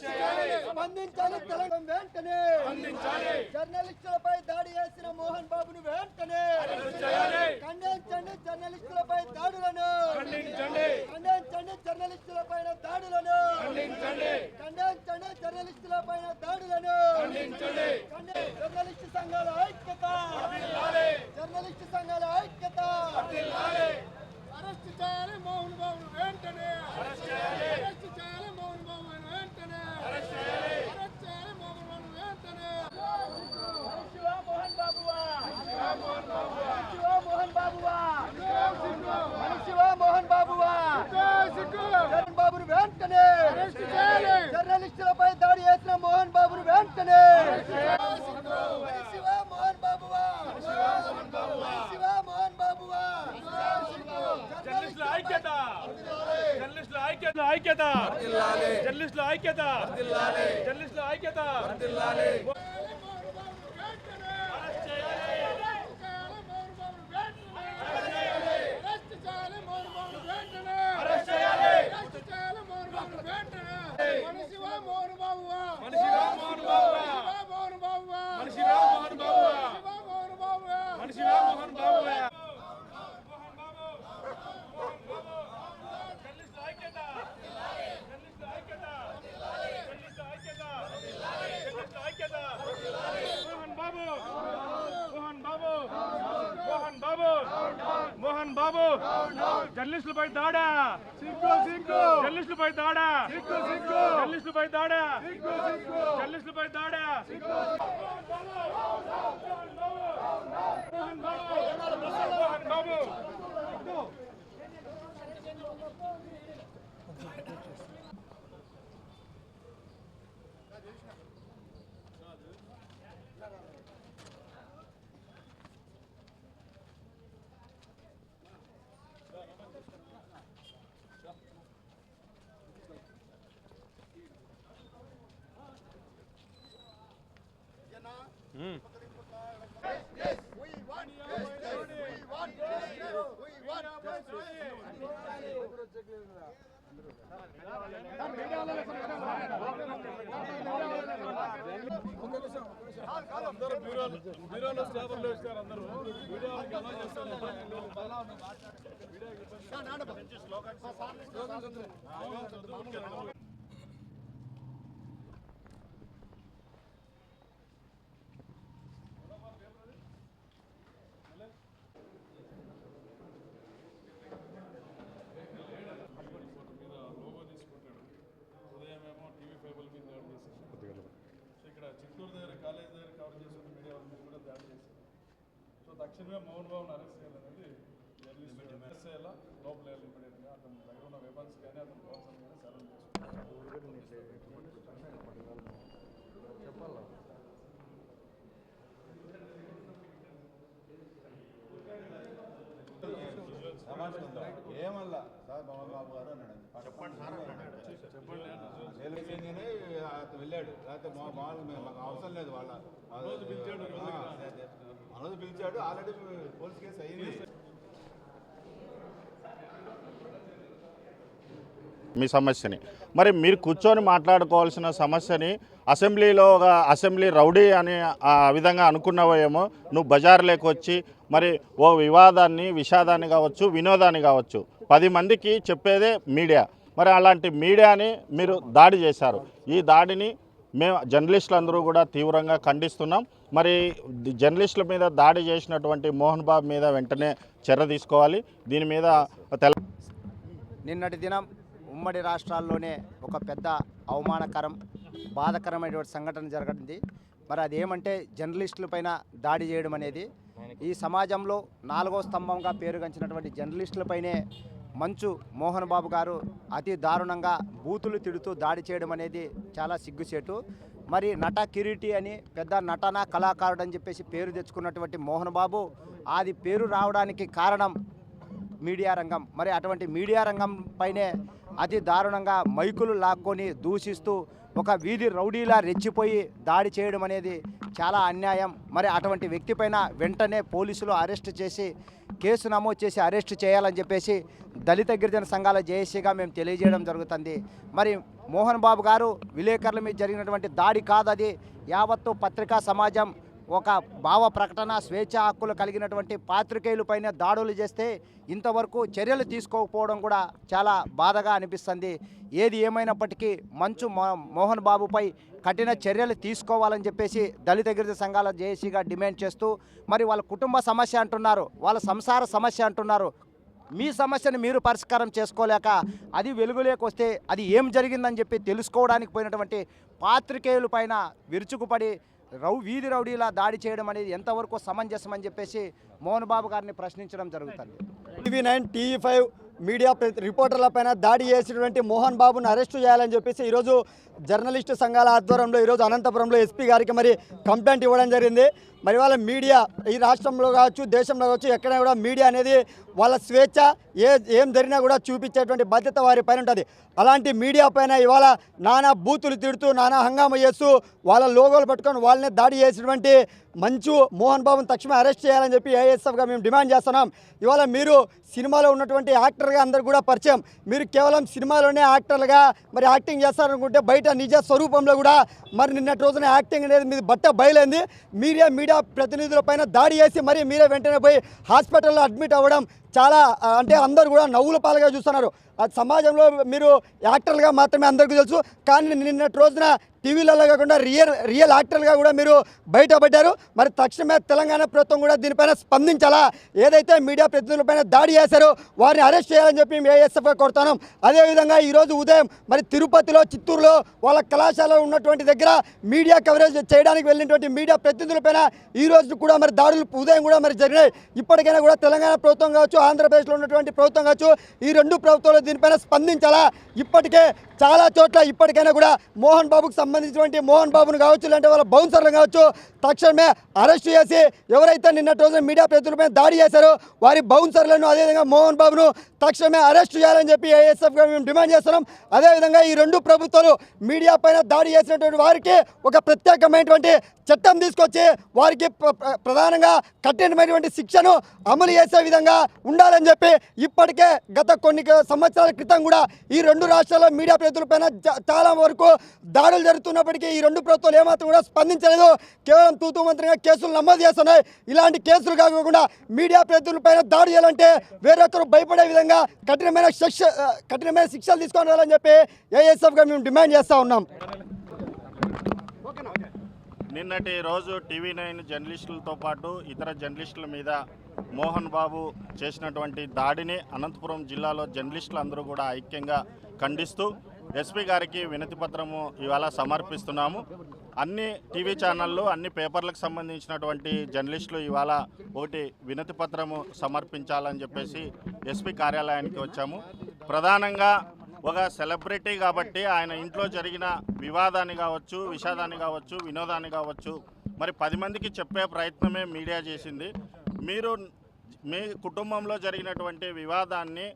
స్పందించాలి. తెలంగాణ వెంటనే. జర్నలిస్టులపై దాడి చేసిన మోహన్ బాబును వెంటనే. ఖండించండి జర్నలిస్టులపై దాడులను. ఖండించండి. జర్నలిస్టులపైన దాడులను. ఖండించండి. జర్నలిస్టులపైన దాడులను. ఖండి- జర్నలిస్టు సంఘాల ఐక్యత. జర్నలిస్టు సంఘాల ఐక్యత అరెస్ట్ చేయాలి మోహన్ బాబు వెంటనే అరెస్ట్ చేయాలి మోహన్ బాబు వెంటనే అరెస్ట్ చేయాలి మోహన్ బాబు వెంటనే శివ మోహన్ బాబువా శివ మోహన్ బాబువా శివ మోహన్ బాబువా జగన్ బాబును వెంటనే జర్నలిస్టులపై దాడి చేసిన మోహన్ బాబును వెంటనే శివ మోహన్ బాబువా శివ మోహన్ బాబువా జర్నలిస్టుల ఐక్యత జర్నలిస్టుల ఐక్యత. జర్నలిస్టుల ఐక్యత. జర్నలిస్టుల ఐక్యత అరెస్ట్ చేయాలి మోహన్ బాబు వెంటనే అరెస్ట్ చేయాలి మోహన్ బాబు వెంటనే మనిషివా మోహన్ బాబువా మనిషివా మోహన్ బాబువా మోహన్ బాబువా మనిషివా మోహన్ బాబువా మోహన్ బాబువా మనిషివా మోహన్ బాబువా జర్నలిస్టుల ఐక్యత జర్నలిస్టుల ఐక్యత జర్నలిస్టుల ఐక్యత జర్నలిస్టుల ఐక్యత మోహన్ బాబు మోహన్ బాబు మోహన్ బాబు మోహన్ బాబు జర్నలిస్టులపై దాడా. జర్నలిస్టులపై దాడా. జర్నలిస్టులపై దాడా. జర్నలిస్టులపై దాడా. మోహన్ మీద మోహన్ బాబు ఉదయమేమో టీవీ ఫైబర్ మీద దాడి చేశారు సో ఇక్కడ చిత్తూరు దగ్గర కాలేజ్ దగ్గర కవర్ చేస్తున్న మీడియా వాళ్ళ మీద కూడా దాడి చేశారు. సో తక్షణమే మోహన్ బాబుని అరెస్ట్ చేయాలనేది లోపల వేయాలి ఇమ్మీడియట్గా అతని దగ్గర ఉన్న వెపన్స్ కానీ అతని కానీ ఏమల్లా? సార్ మోహన్ బాబు గారు అన్నాడు. చెప్పండి సార్ అతను వెళ్ళాడు. లేకపోతే మా- మామూలుగా మేము- మాకు అవసరం లేదు వాళ్ళ మనోజ్ పిలిచాడు మనోజ్ పిలిచాడు. ఆల్రెడీ పోలీస్ కేసు అయ్యింది మీ సమస్యని. మరి మీరు కూర్చొని మాట్లాడుకోవాల్సిన సమస్యని అసెంబ్లీలో ఒక అసెంబ్లీ రౌడీ అని ఆ విధంగా అనుకున్నావేమో నువ్వు బజార్లోకి వచ్చి మరి ఓ వివాదాన్ని విషాదాన్ని కావచ్చు వినోదాన్ని కావచ్చు పది మందికి చెప్పేదే మీడియా. మరి అలాంటి మీడియాని మీరు దాడి చేశారు. ఈ దాడిని మేము జర్నలిస్టులు అందరూ కూడా తీవ్రంగా ఖండిస్తున్నాం. మరి జర్నలిస్టుల మీద దాడి చేసినటువంటి మోహన్ బాబు మీద వెంటనే చర్య తీసుకోవాలి. దీని మీద తెల నిన్నటి దినం ఉమ్మడి రాష్ట్రాల్లోనే ఒక పెద్ద అవమానకరం బాధకరమైనటువంటి సంఘటన జరగడింది. మరి అదేమంటే జర్నలిస్టుల పైన దాడి చేయడం అనేది. ఈ సమాజంలో నాలుగో స్తంభంగా పేరుగంచినటువంటి జర్నలిస్టులపైనే మంచు మోహన్ బాబు గారు అతి దారుణంగా బూతులు తిడుతూ దాడి చేయడం అనేది చాలా సిగ్గుచేటు. మరి నట కిరీటి అని పెద్ద నటన కళాకారుడు అని చెప్పేసి పేరు తెచ్చుకున్నటువంటి మోహన్ బాబు అది పేరు రావడానికి కారణం మీడియా రంగం. మరి అటువంటి మీడియా రంగం పైనే అతి దారుణంగా మైకులు లాక్కొని దూషిస్తూ ఒక వీధి రౌడీలా రెచ్చిపోయి దాడి చేయడం అనేది చాలా అన్యాయం. మరి అటువంటి వ్యక్తిపైన వెంటనే పోలీసులు అరెస్ట్ చేసి కేసు నమోదు చేసి అరెస్ట్ చేయాలని చెప్పేసి దళిత గిరిజన సంఘాల జేఏసీగా మేము తెలియజేయడం జరుగుతుంది. మరి మోహన్ బాబు గారు విలేకరుల మీద జరిగినటువంటి దాడి కాదది. యావత్తు పత్రికా సమాజం ఒక భావ ప్రకటన స్వేచ్ఛ హక్కులు కలిగినటువంటి పాత్రికేయులపైన దాడులు చేస్తే ఇంతవరకు చర్యలు తీసుకోకపోవడం కూడా చాలా బాధగా అనిపిస్తుంది. ఏది ఏమైనప్పటికీ మంచు మో- మోహన్ బాబుపై కఠిన చర్యలు తీసుకోవాలని చెప్పేసి దళిత గిరిజన సంఘాల జేఏసీగా డిమాండ్ చేస్తూ మరి వాళ్ళ కుటుంబ సమస్య అంటున్నారు వాళ్ళ సంసార సమస్య అంటున్నారు. మీ సమస్యను మీరు పరిష్కారం చేసుకోలేక అది వెలుగులోకి వస్తే అది ఏం జరిగిందని చెప్పి తెలుసుకోవడానికి పోయినటువంటి పాత్రికేయుల పైన విరుచుకుపడి రౌ వీధి రౌడీలా దాడి చేయడం అనేది ఎంతవరకు సమంజసం అని చెప్పేసి మోహన్ బాబు గారిని ప్రశ్నించడం జరుగుతుంది. TV nine TV five media రిపోర్టర్లపైన రిపోర్టర్ల పైన దాడి చేసినటువంటి మోహన్ బాబును అరెస్టు చేయాలని చెప్పేసి ఈరోజు జర్నలిస్టు సంఘాల ఆధ్వర్యంలో ఈరోజు అనంతపురంలో ఎస్పీ గారికి మరి కంప్లైంట్ ఇవ్వడం జరిగింది. మరి వాళ్ళ మీడియా ఈ రాష్ట్రంలో కావచ్చు దేశంలో కావచ్చు ఎక్కడైనా కూడా మీడియా అనేది వాళ్ళ స్వేచ్ఛ ఏ ఏం జరిగినా కూడా చూపించేటువంటి బాధ్యత వారి పైన ఉంటుంది. అలాంటి మీడియా పైన ఇవాళ నానా బూతులు తిడుతూ నానా హంగామా చేస్తూ వాళ్ళ లోగోలు పట్టుకొని వాళ్ళనే దాడి చేసినటువంటి మంచు మోహన్ బాబును తక్షణమే అరెస్ట్ చేయాలని చెప్పి ఏఎస్ఎఫ్గా మేము డిమాండ్ చేస్తున్నాం. ఇవాళ మీరు సినిమాలో ఉన్నటువంటి యాక్టర్గా అందరు కూడా పరిచయం. మీరు కేవలం సినిమాలోనే యాక్టర్లుగా మరి యాక్టింగ్ చేస్తారనుకుంటే బయట నిజ స్వరూపంలో కూడా మరి నిన్నటి రోజున యాక్టింగ్ అనేది మీది బట్ట బయలైంది. మీడియా మీడియా ప్రతినిధుల పైన దాడి చేసి మరి మీరే వెంటనే పోయి హాస్పిటల్లో అడ్మిట్ అవ్వడం చాలా అంటే అందరూ కూడా నవ్వుల పాలుగా చూస్తున్నారు. అది సమాజంలో మీరు యాక్టర్లుగా మాత్రమే అందరికీ తెలుసు. కానీ నిన్నటి రోజున టీవీలలో కాకుండా రియల్ రియల్ యాక్టర్లుగా కూడా మీరు బయటపడ్డారు. మరి తక్షణమే తెలంగాణ ప్రభుత్వం కూడా దీనిపైన స్పందించాలా? ఏదైతే మీడియా ప్రతినిధులపైన దాడి చేశారో వారిని అరెస్ట్ చేయాలని చెప్పి మేము ఏఎస్ఎఫ్గా కోరుతున్నాం. అదేవిధంగా ఈరోజు ఉదయం మరి తిరుపతిలో చిత్తూరులో వాళ్ళ కళాశాలలో ఉన్నటువంటి దగ్గర మీడియా కవరేజ్ చేయడానికి వెళ్ళినటువంటి మీడియా ప్రతినిధులపైన ఈ రోజు కూడా మరి దాడులు ఉదయం కూడా మరి జరిగినాయి. ఇప్పటికైనా కూడా తెలంగాణ ప్రభుత్వం కావచ్చు ఆంధ్రప్రదేశ్లో ఉన్నటువంటి ప్రభుత్వం కావచ్చు ఈ రెండు ప్రభుత్వాలు దీనిపైన స్పందించాలా? ఇప్పటికే చాలా చోట్ల ఇప్పటికైనా కూడా మోహన్ బాబుకు సంబంధించినటువంటి మోహన్ బాబును కావచ్చు లేదంటే వాళ్ళ బౌన్సర్లు కావచ్చు తక్షణమే అరెస్ట్ చేసి ఎవరైతే నిన్నటి రోజున మీడియా ప్రతినిధులపై దాడి చేశారో వారి బౌన్సర్లను అదేవిధంగా మోహన్ బాబును తక్షణమే అరెస్ట్ చేయాలని చెప్పి ఏఎస్ఎఫ్గా మేము డిమాండ్ చేస్తున్నాం. అదేవిధంగా ఈ రెండు ప్రభుత్వాలు మీడియా పైన దాడి చేసినటువంటి వారికి ఒక ప్రత్యేకమైనటువంటి చట్టం తీసుకొచ్చి వారికి ప్రధానంగా కఠినమైనటువంటి శిక్షను అమలు చేసే విధంగా ఉండాలని చెప్పి ఇప్పటికే గత కొన్ని సంవత్సరాల క్రితం కూడా ఈ రెండు రాష్ట్రాల్లో మీడియా ప్రతినిధులపైన చాలా వరకు దాడులు జరుగుతున్నప్పటికీ ఈ రెండు ప్రభుత్వాలు ఏమాత్రం కూడా స్పందించలేదు. కేవలం తూతూ మంత్రిగా కేసులు నమోదు చేస్తున్నాయి. ఇలాంటి కేసులు కాకుండా మీడియా ప్రతినిధులపైన దాడి చేయాలంటే వేరొకరు భయపడే విధంగా కఠినమైన శిక్ష కఠినమైన శిక్షలు తీసుకొని రావాలని చెప్పి ఏఎస్ఎఫ్గా మేము డిమాండ్ చేస్తూ ఉన్నాం. నిన్నటి రోజు టీవీ నైన్ జర్నలిస్టులతో పాటు ఇతర జర్నలిస్టుల మీద మోహన్ బాబు చేసినటువంటి దాడిని అనంతపురం జిల్లాలో జర్నలిస్టులు అందరూ కూడా ఐక్యంగా ఖండిస్తూ ఎస్పీ గారికి వినతి పత్రము ఇవాళ సమర్పిస్తున్నాము. అన్ని టీవీ ఛానళ్ళు అన్ని పేపర్లకు సంబంధించినటువంటి జర్నలిస్టులు ఇవాళ ఒకటి వినతి పత్రము సమర్పించాలని చెప్పేసి ఎస్పీ కార్యాలయానికి వచ్చాము. ప్రధానంగా ఒక సెలబ్రిటీ కాబట్టి ఆయన ఇంట్లో జరిగిన వివాదాన్ని కావచ్చు విషాదాన్ని కావచ్చు వినోదాన్ని కావచ్చు మరి పది మందికి చెప్పే ప్రయత్నమే మీడియా చేసింది. మీరు మీ కుటుంబంలో జరిగినటువంటి వివాదాన్ని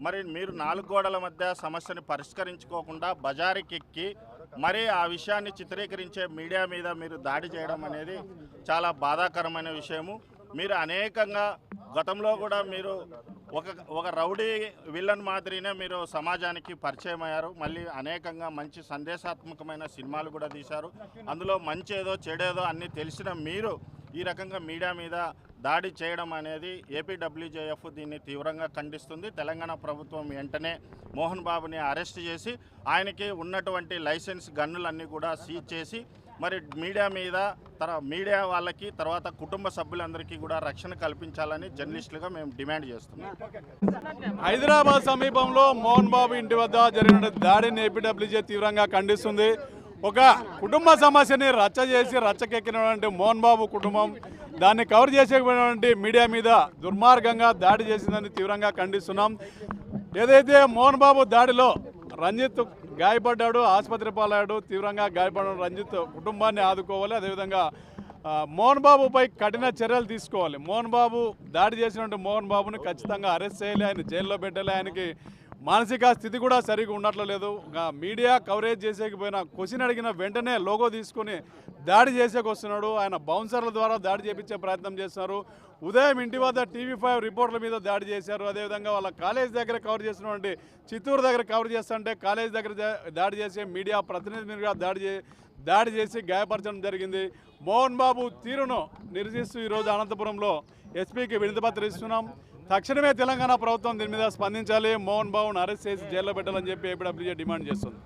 మరి మీరు నాలుగు గోడల మధ్య సమస్యని పరిష్కరించుకోకుండా బజారుకెక్కి మరి ఆ విషయాన్ని చిత్రీకరించే మీడియా మీద మీరు దాడి చేయడం అనేది చాలా బాధాకరమైన విషయము. మీరు అనేకంగా గతంలో కూడా మీరు ఒక ఒక రౌడీ విలన్ మాదిరినే మీరు సమాజానికి పరిచయం అయ్యారు. మళ్ళీ అనేకంగా మంచి సందేశాత్మకమైన సినిమాలు కూడా తీశారు. అందులో మంచి ఏదో చెడేదో అన్నీ తెలిసిన మీరు ఈ రకంగా మీడియా మీద దాడి చేయడం అనేది ఏపీడబ్ల్యూజేఎఫ్ దీన్ని తీవ్రంగా ఖండిస్తుంది. తెలంగాణ ప్రభుత్వం వెంటనే మోహన్ బాబుని అరెస్ట్ చేసి ఆయనకి ఉన్నటువంటి లైసెన్స్ గన్నులన్నీ కూడా సీజ్ చేసి మరి మీడియా మీద తర మీడియా వాళ్ళకి తర్వాత కుటుంబ సభ్యులందరికీ కూడా రక్షణ కల్పించాలని జర్నలిస్టులుగా మేము డిమాండ్ చేస్తున్నాం. హైదరాబాద్ సమీపంలో మోహన్ బాబు ఇంటి వద్ద జరిగిన దాడిని ఏపీడబ్ల్యూజే తీవ్రంగా ఖండిస్తుంది. ఒక కుటుంబ సమస్యని రచ్చ చేసి రచ్చకెక్కినటువంటి మోహన్ బాబు కుటుంబం దాన్ని కవర్ చేసేటువంటి మీడియా మీద దుర్మార్గంగా దాడి చేసిందని తీవ్రంగా ఖండిస్తున్నాం. ఏదైతే మోహన్ బాబు దాడిలో రంజిత్ గాయపడ్డాడు ఆసుపత్రి పాలయ్యాడు తీవ్రంగా గాయపడిన రంజిత్ కుటుంబాన్ని ఆదుకోవాలి. అదేవిధంగా మోహన్ బాబుపై కఠిన చర్యలు తీసుకోవాలి. మోహన్ బాబు దాడి చేసినటువంటి మోహన్ బాబుని ఖచ్చితంగా అరెస్ట్ చేయాలి. ఆయన జైల్లో పెట్టాలి. ఆయనకి మానసిక స్థితి కూడా సరిగా ఉండట్లేదు. లేదు మీడియా కవరేజ్ చేసేకపోయినా క్వశ్చన్ అడిగిన వెంటనే లోగో తీసుకొని దాడి చేసేకి వస్తున్నాడు. ఆయన బౌన్సర్ల ద్వారా దాడి చేపించే ప్రయత్నం చేస్తున్నారు. ఉదయం ఇంటి వద్ద టీవీ ఫైవ్ రిపోర్ట్ల మీద దాడి చేశారు. అదేవిధంగా వాళ్ళ కాలేజ్ దగ్గర కవర్ చేసినటువంటి చిత్తూరు దగ్గర కవర్ చేస్తుంటే కాలేజ్ దగ్గర దాడి చేసే మీడియా ప్రతినిధి మీద దాడి దాడి చేసి గాయపరచడం జరిగింది. మోహన్ బాబు తీరును నిరసిస్తూ ఈరోజు అనంతపురంలో ఎస్పీకి వినతిపత్రం ఇస్తున్నాం. తక్షణమే తెలంగాణ ప్రభుత్వం దీని మీద స్పందించాలి. మోహన్ బాబును అరెస్ట్ చేసి జైల్లో పెట్టాలని చెప్పి ఏపీడబ్ల్యూజే డిమాండ్ చేస్తుంది.